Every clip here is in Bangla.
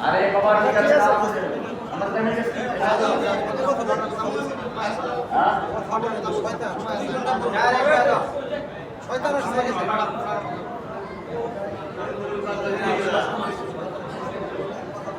আর বাবা ঠিক আছে আমরা তো এমনি just- হ্যাঁ? শয়তানের সময় গেছে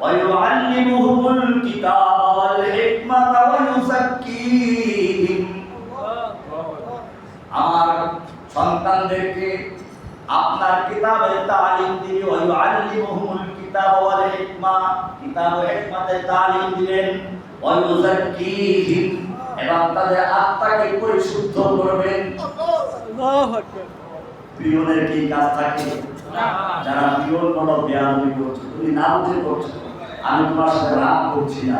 ويعلمهم الكتاب والحكمة ويزكيهم আমার সন্তানদেরকে আপনার কিতাবের তালিম দিবে ওয়ায়ুআল্লিমুহুমুল কিতাব ওয়াল হিকমা কিতাব ও হিকমতের তালিম দিবেন ওয়ায়ুযাক্কিহিম এবং তাদের আত্মাকে পরিশুদ্ধ করবেন পিয়নের কি কাজ থাকে যারা পিয়ন বড় বেয়াদবি করছো তুমি না বুঝে করছো আমি তোমার সাথে রাগ করছি না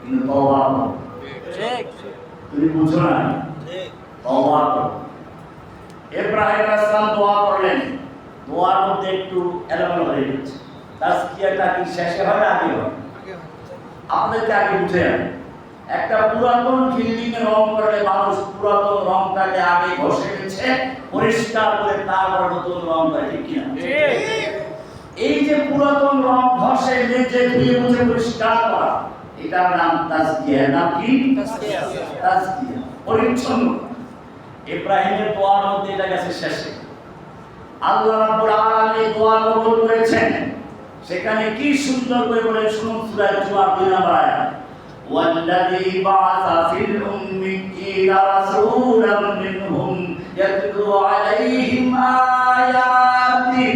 কিন্তু করো। তুমি বুঝো না? ইব্রাহিম আসলাম দোয়া করলেন। দোয়ার মধ্যে একটু এলোমেলো হয়ে গেছে। তাজকিয়াটা কি শেষে হবে আগে হবে আপনাদেরকে আগে বুঝে একটা পুরাতন বিল্ডিং এ রং করলে মানুষ পুরাতন রংটাকে আগে ঘষে গেছে পরিষ্কার করে তারপর নতুন রং করে ঠিক কিনা? এই যে পুরাতন রং ঘষে মেজে ধুয়ে মুছে পরিষ্কার করা এটার নাম তাজকিয়া নাম কি তাজকিয়া পরিচ্ছন্ন ইব্রাহিমের দোয়ার মধ্যে এটা গেছে শেষে আল্লাহ রাব্বুল আলামিন দোয়া কবুল করেছেন সেখানে কি সুন্দর করে বলেন শুনুন সূরা জুমার দুই নম্বর আয়াত والذي بعث في الأميين رسولا منهم يتلو عليهم آياته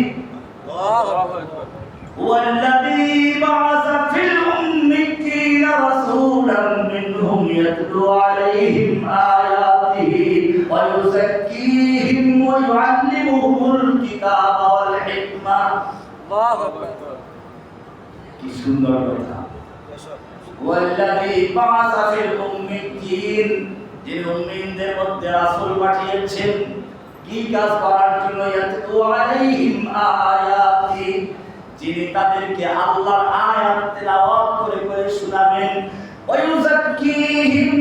والذي بعث في الأميين رسولا منهم يتلو عليهم آياته ويزكيهم ويعلمهم الكتاب والحكمة কি সুন্দর কথা والذي بعث في الأميين যিনি উম্মিনদের মধ্যে রাসূল পাঠিয়েছেন কি কাজ করার জন্য ইয়াতলু আলাইহিম আয়াতি যিনি তাদেরকে আল্লাহর আয়াত তেলাওয়াত করে করে শোনাবেন, ওয়ুযাক্কিহিম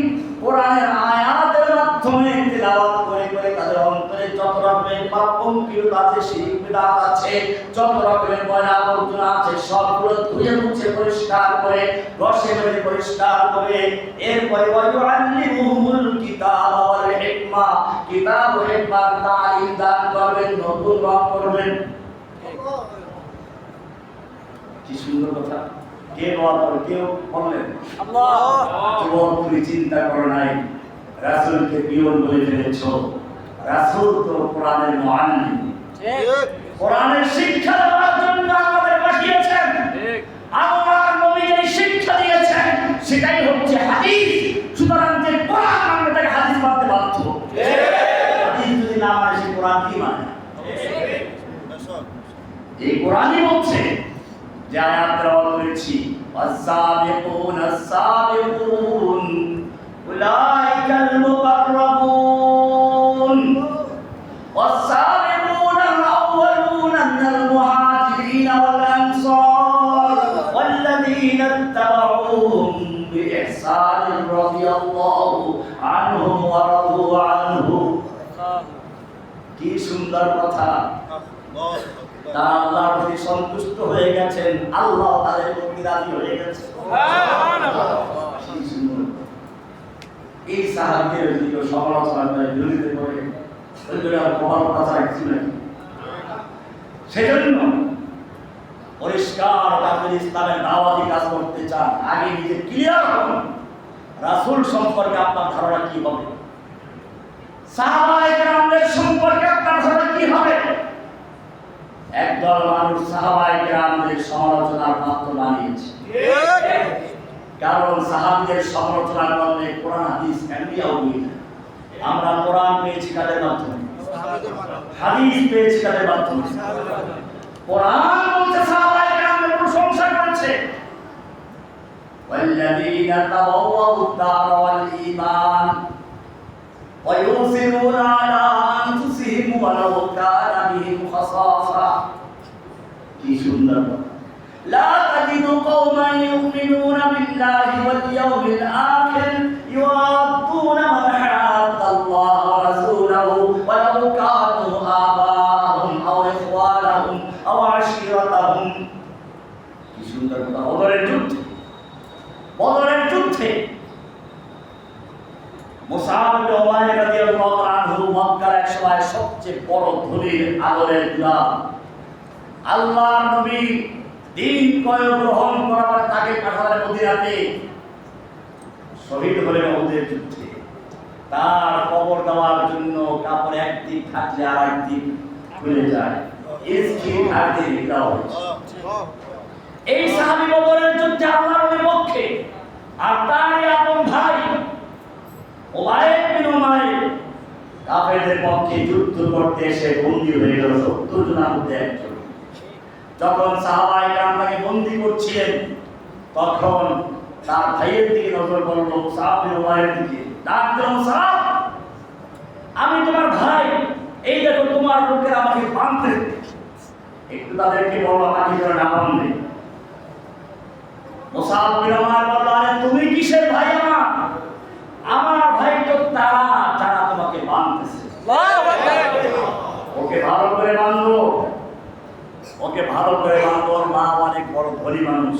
কোরআনের আয়াতের মাধ্যমে তেলাওয়াত করে করে তাদের অন্তরে যত রকমের পাপ পঙ্কিলতা আছে, শিরক বিদআত আছে, যত রকমের ময়লা আবর্জনা আছে, সবগুলো ধুয়ে মুছে পরিষ্কার করে, রসে মেরে পরিষ্কার করে, এরপরে ওয়ায়ুআল্লিমুহুমুল কিতাব ওয়াল হিকমা কিতাব ও হিকমার তালিম দান করবেন, নতুন রং করবেন। কি সুন্দর কথা। কে দোয়া করে কেউ বললেন যুবক তুমি চিন্তা করো নাই রাসূলকে পিয়ন বলে ফেলেছ। রাসূল তো কোরআনের মুআল্লিম কোরআনের শিক্ষা দেওয়ার জন্য আমাদের পাঠিয়েছেন। আল্লাহ নবী যে শিক্ষা দিয়েছেন সেটাই হচ্ছে হাদিস। সুতরাং যে কোরআন আমরা তাকে হাদিস মানতে বাধ্য। হাদিস যদি না মানে সে কোরআন কি মানে? এই কোরআনই বলছে যে আয়াত তেলাওয়াত করেছি والسابقون السابقون أولئك المقربون والسابقون الأولون من المهاجرين والأنصار والذين اتبعوهم بإحسان رضي الله عنهم ورضوا عنه কি সুন্দর কথা তারা আল্লাহর প্রতি সন্তুষ্ট হয়ে গেছেন। আল্লাহ তাদের প্রতি রাজি হয়ে গেছে। এই সাহায্যের যদি কেউ সমালোচনা করে বিরোধিতা করে আর কথা কিছু নেই সেজন্য পরিষ্কার আপনি ইসলামের দাওয়াতি কাজ করতে চান। আগে নিজে ক্লিয়ার হন, রাসূল সম্পর্কে আপনার ধারণা কি হবে? কেরামদের সম্পর্কে আপনার ধারণা কি হবে? একদল মানুষ সাহাবায়ে কেরামদের সমালোচনার পাত্র বানিয়েছে কারণ সাহাবীদের সমালোচনা করলে কোরআন হাদিস এমনি আউলি আমরা কোরআন পেয়েছি কাদের মাধ্যমে হাদিস পেয়েছি কাদের মাধ্যমে কোরআন বলছে সাহাবায়ে কেরামের প্রশংসা করেছে والذين تبوأوا الدار والإيمان ويؤثرون لا تجد قوما يؤمنون بالله واليوم الآخر يوادون من حاد الله ورسوله ولو كانوا آباءهم أو إخوانهم أو عشيرتهم কি সুন্দর কথা বদরের যুদ্ধে বদরের যুদ্ধে মুসাব ইবনে উমাইর রাদিয়াল্লাহু আনহু মক্কার এক সময় সবচেয়ে বড় ধনীর আদরের গুলাম আল্লাহর নবী দিন কয় গ্রহণ করার তাকে পাঠালেন মদিনাতে। শহীদ হলেন ওদের যুদ্ধে। তার কবর দেওয়ার জন্য কাপড় একদিক থাকলে আর একদিক খুলে যায়। এই সাহাবী বদরের যুদ্ধে আল্লাহর পক্ষে আর তারই আপন ভাই ওমায়ের বিন ওমায়ের কাফেরদের পক্ষে যুদ্ধ করতে এসে বন্দী হয়ে গেল। সত্তর জনের মধ্যে একজন। যখন সাহাবাই তাকে বন্দি করছিলেন, তখন তার ভাইয়ের দিকে নজর পড়ল মুসাফ বিন ওমায়ের দিকে। ডাক মুসাফ আমি তোমার ভাই। এই দেখো, তোমার লোকের আমাকে বাঁধতে একটু তাদেরকে বলো আমাকে যেন না বাঁধে মুসাফ বিন ওমায়ের বলল, আরে, তুমি কিসের ভাই আমার ভাই তো তারা যারা তোমাকে বাঁধতেছে ওকে ভালো করে বাঁধবো ওকে ভালো করে বাঁধবো ওর মা অনেক বড় ধনী মানুষ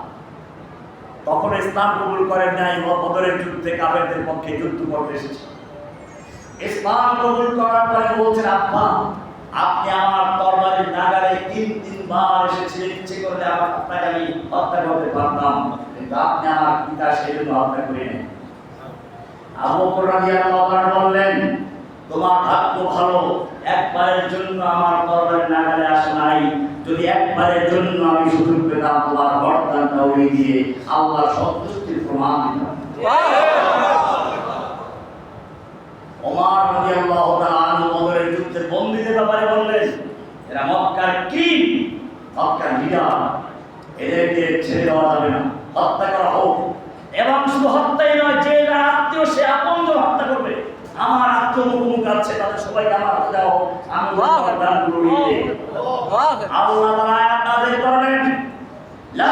তখন ইসলাম কবুল করেন নাই বদরের যুদ্ধে কাফেরদের পক্ষে যুদ্ধ করতে এসেছে। ইসলাম কবুল করার পরে বলছেন, আব্বা, আপনি আমার তরবারির নাগারে তিন তিনবার এসেছিলেন ইচ্ছে করলে আমার আপনাকে আমি হত্যা করতে পারতাম, কিন্তু আপনি আমার পিতা সেই জন্য হত্যা করিলেন আবু বললেন, তোমার ভাগ্য ভালো, একবারের জন্য আমার তরবারি নাগারে আসে নাই। যদি একবারের জন্য আমি সুযোগ পেতাম, তোমার উড়িয়ে দিয়ে আল্লাহ সন্তুষ্টির প্রমাণ ওমর রাদিয়াল্লাহু তাআলা আনহু বদরের যুদ্ধের বন্দীদের ব্যাপারে বললেন এরা মক্কার কি মক্কার লিডার। এদেরকে ছেড়ে দেওয়া যাবে না। হত্যা করা হোক। এবং শুধু হত্যাই নয় যে যার আত্মীয় সে আপন হত্যা করবে। আমার আত্মীয় মুখ আছে তাদের সবাইকে আমার হাতে দাও। আমি তোমার দানগুলো আল্লাহ নাযিল করলেন লা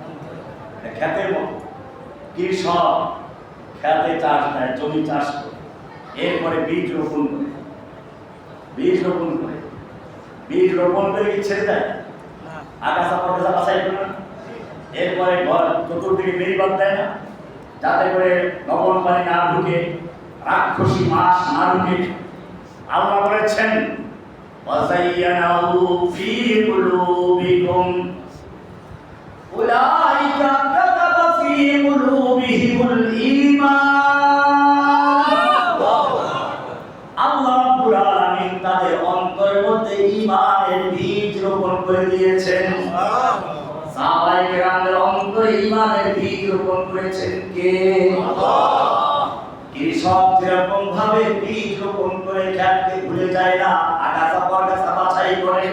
এটা ক্ষেতের মতো কৃষক খেতে চাষ দেয় জমি চাষ করে এরপরে বীজ রোপণ করে বীজ রোপণ করে বীজ রোপণ করে কি ছেড়ে দেয় আগাছা পটাশা বাছাই করে না এরপরে ঘর চতুর্দিকে বেরি বাদ দেয় না যাতে করে লবণ পানি না ঢুকে রাক্ষসী মাছ না ঢুকে আল্লাহ বলেছেন وزينه في قلوبكم কেরামের অন্তরে ইমানের বীজ রোপণ করেছেন। কে? কৃষক যেরকম ভাবে বীজ রোপণ করে ভুলে যায় না, আগাছা বাছাই করে।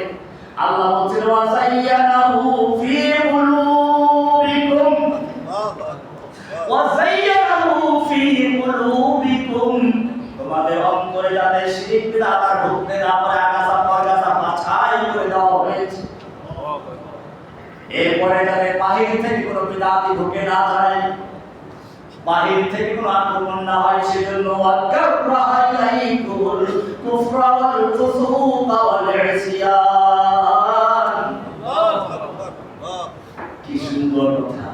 আল্লাহ বলছিল ওয়াসাইয়ানাহু ফি কুলুবিকুম। ফি কুলুবিকুম। তোমাদের অন্তরে যাতে শিরক বিদআত ঢুকতে না পারে যাতে বাহির থেকে কোনো বিদাতি ঢুকে না যায়। বাহির থেকে কোনো আক্রমণ না হয় সেজন্য কি সুন্দর কথা।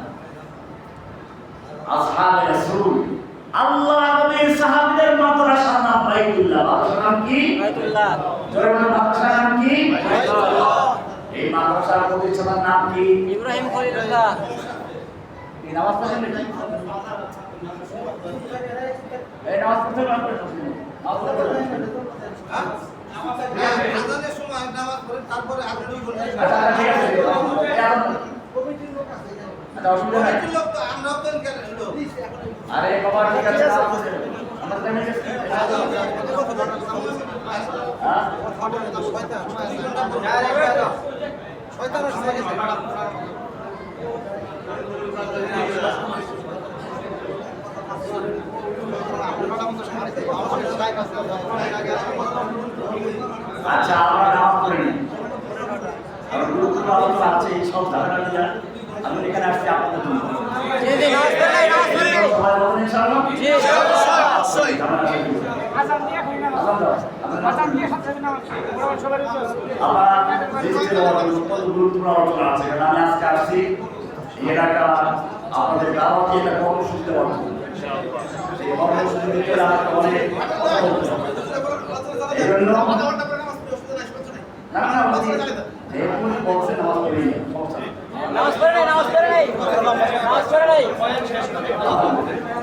আসহাবে রাসূল আল্লাহ নবীর সাহাবীদের মাদ্রাসার নাম বাইতুল্লাহ। নাম কি? বাইতুল্লাহ। জোরে বলুন নাম কি? বাইতুল্লাহ। এই মাদ্রাসার প্রতিষ্ঠানের নাম কি ইব্রাহিম খলিলুল্লাহ এই নামাজ পড়ছেন নাকি এই নামাজ পড়ছেন না? নামাজ পড়ছেন না? আজানের সময় নামাজ পড়ে তারপরে আপনি দুই ঘণ্টা আচ্ছা আচ্ছা, আচ্ছা আরে বাবা ঠিক আছে। আমার? আচ্ছা আমরা নামাজ পড়ি না আমার গুরুত্ব আলোচনা আছে এই সব ধারণা নিয়ে আমি এখানে আসছি আপনাদের জন্য। সবাই বলুন ইনশাআল্লাহ? জি কি? আজান দাও। আপনারা আমার দৃষ্টিতে অত্যন্ত গুরুত্বপূর্ণ আলোচনা আছে কারণ আমি আজকে আসছি এই এলাকা আপনাদের দাওয়াতি একটা কর্মসূচি দেওয়ার সেই কর্মসূচি দিতে অনেক কথা বলতে হবে। এই জন্য না না বলছি, যেহেতু উনি নামাজ পড়ি না, সমস্যা নেই। নামাজ পড়ে নাই নামাজ পড়ে নাই নামাজ পড়ে নাই আলহামদুলিল্লাহ।